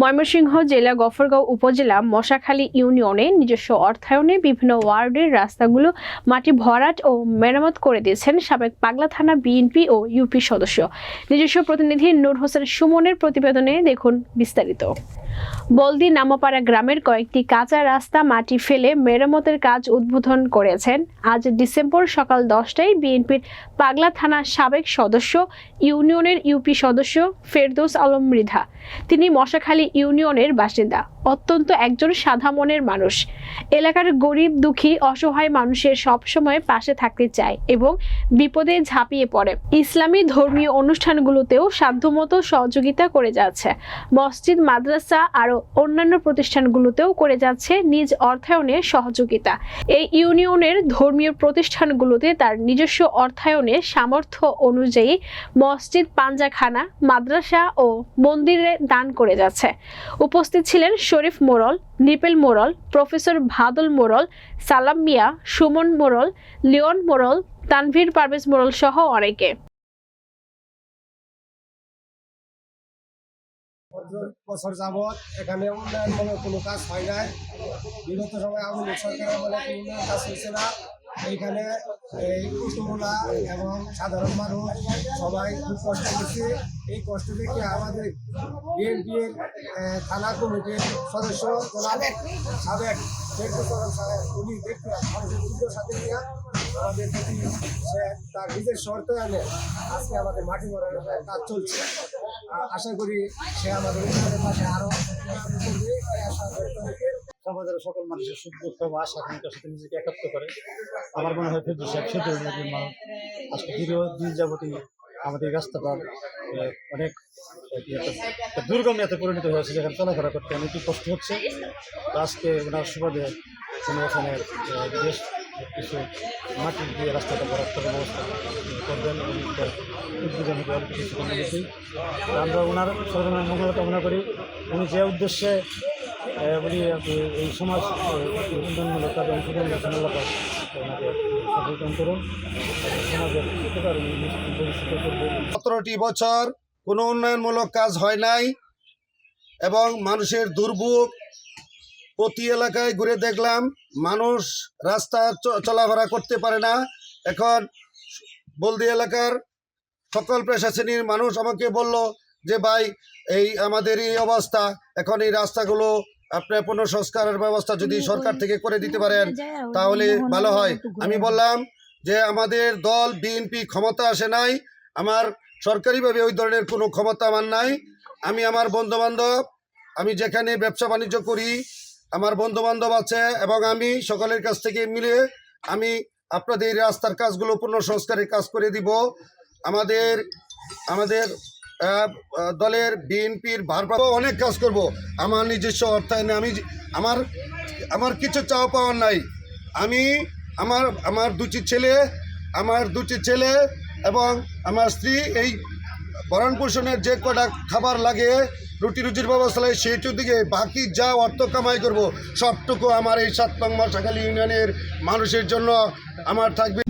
ময়মনসিংহ জেলা গফরগাঁও উপজেলা মশাখালী ইউনিয়নে নিজস্ব অর্থায়নে বিভিন্ন ওয়ার্ডের রাস্তাগুলো মাটি ভরাট ও মেরামত করে দিয়েছেন সাবেক পাগলা থানা বিএনপি ও ইউপি সদস্য। নিজস্ব প্রতিনিধি নূর হোসেন সুমনের প্রতিবেদনে দেখুন বিস্তারিত। বলদি নামাপাড়া গ্রামের কয়েকটি কাঁচা রাস্তা মাটি ফেলে মেরামতের কাজ উদ্বোধন করেছেন। আজ ডিসেম্বর সকাল দশটায় বিএনপির পাগলা থানার সাবেক সদস্য, ইউনিয়নের ইউপি সদস্য ফেরদৌস আলম মৃধা। তিনি মশাখালী ইউনিয়নের বাসিন্দা, অত্যন্ত একজন সাধা মনের মানুষ। এলাকার গরিব, দুঃখী, অসহায় মানুষের সবসময় পাশে থাকতে চায় এবং বিপদে ঝাঁপিয়ে পড়ে। ইসলামী ধর্মীয় অনুষ্ঠানগুলোতেও সাধ্যমতো সহযোগিতা করে যাচ্ছে। মসজিদ, মাদ্রাসা আরও অন্যান্য প্রতিষ্ঠানগুলোতেও করে যাচ্ছে নিজ অর্থায়নে সহযোগিতা। এই ইউনিয়নের ধর্মীয় প্রতিষ্ঠানগুলোতে তার নিজস্ব অর্থায়নে সামর্থ্য অনুযায়ী মসজিদ পাঞ্জাখানা মাদ্রাসা ও মন্দিরে দান করে যাচ্ছে। উপস্থিত ছিলেন শরীফ মোরল, নিপেল মোরল, প্রফেসর ভাদল মোরল, সালাম মিয়া, সুমন মোরল, লিওন মোরল, তানভীর পারভেজ মোরল সহ অনেকে। বছর যাবৎ এখানে উন্নয়নমূলক কোনো কাজ হয় নাই। বিগত সময় আওয়ামী লীগ সরকারের বলে উন্নয়ন কাজ হয়েছে না। এইখানে এই কুটুমুলা এবং সাধারণ মানুষ সবাই খুব কষ্ট করছে এই কষ্ট দেখে আমাদের বিএনপির থানা কমিটির সদস্য সাবেক সাবেক ফেরদৌস সাহেব, উনি মানুষের সাথে নিয়ে আমাদের সে তার নিজের শর্ত আনে আজকে আমাদের মাটি ভরার কাজ চলছে। আশা করি সে আমাদের পাশে আরও সমাজের সকল মানুষের সুখ দুঃখ বা আশা আকাঙ্ক্ষার সাথে নিজেকে একাত্ম করে। আমার মনে হয় ফেরদৌস সাহেব সে ধরনের মানুষ। আজকে দীর্ঘ দিন যাবতীয় আমাদের রাস্তাটার অনেক দুর্গম দুর্গমিয়াতে পরিণত হয়েছে যেখানে চলাফেরা করতে অনেকই কষ্ট হচ্ছে। আজকে ওনার সুবাদে এখানে আহ, বেশ কিছু মাটি দিয়ে রাস্তাটা বরাদ করার ব্যবস্থা করবেন উদ্বোধন হবে অল্প কিছুক্ষণের আমরা ওনার সর্বনাম মঙ্গল কামনা করি। উনি যে উদ্দেশ্যে উনি এই সমাজ উন্নয়নমূলক কাজে অংশগ্রহণ সচেতন করুন সতেরোটি বছর কোনো উন্নয়নমূলক কাজ হয় নাই এবং মানুষের দুর্ভোগ প্রতি এলাকায় ঘুরে দেখলাম মানুষ রাস্তা চলাফেরা করতে পারে না। এখন বলদি এলাকার সকল পেশা শ্রেণির মানুষ আমাকে বলল যে, ভাই, এই আমাদের এই অবস্থা। এখন এই রাস্তাগুলো আপনার পুনঃসংস্কারের ব্যবস্থা যদি সরকার থেকে করে দিতে পারেন, তাহলে ভালো হয়। আমি বললাম যে, আমাদের দল, বিএনপি ক্ষমতা আসে নাই। আমার সরকারিভাবে ওই ধরনের কোনো ক্ষমতা আমার নাই। আমি আমার বন্ধুবান্ধব, আমি যেখানে ব্যবসা বাণিজ্য করি আমার বন্ধুবান্ধব আছে এবং আমি সকলের কাছ থেকে মিলে আমি আপনাদের রাস্তার কাজগুলো পুনঃসংস্কারের কাজ করে দিব। আমাদের আমাদের দলের বিএনপির ভারপ্রাপ্ত অনেক কাজ করব। আমার নিজস্ব অর্থায়নে আমি আমার আমার কিছু চাওয়া পাওয়ার নাই। আমি, আমার আমার দুটি ছেলে, আমার দুটি ছেলে এবং আমার স্ত্রী এই ভরণ পোষণের যে কটা খাবার লাগে, রুটি রুটির ব্যবস্থা লাগে, সেইটুর দিকে বাকি যা অর্থ কামাই করব, সবটুকু আমার এই সাত নং মশাখালী ইউনিয়নের মানুষের জন্য আমার থাকবে।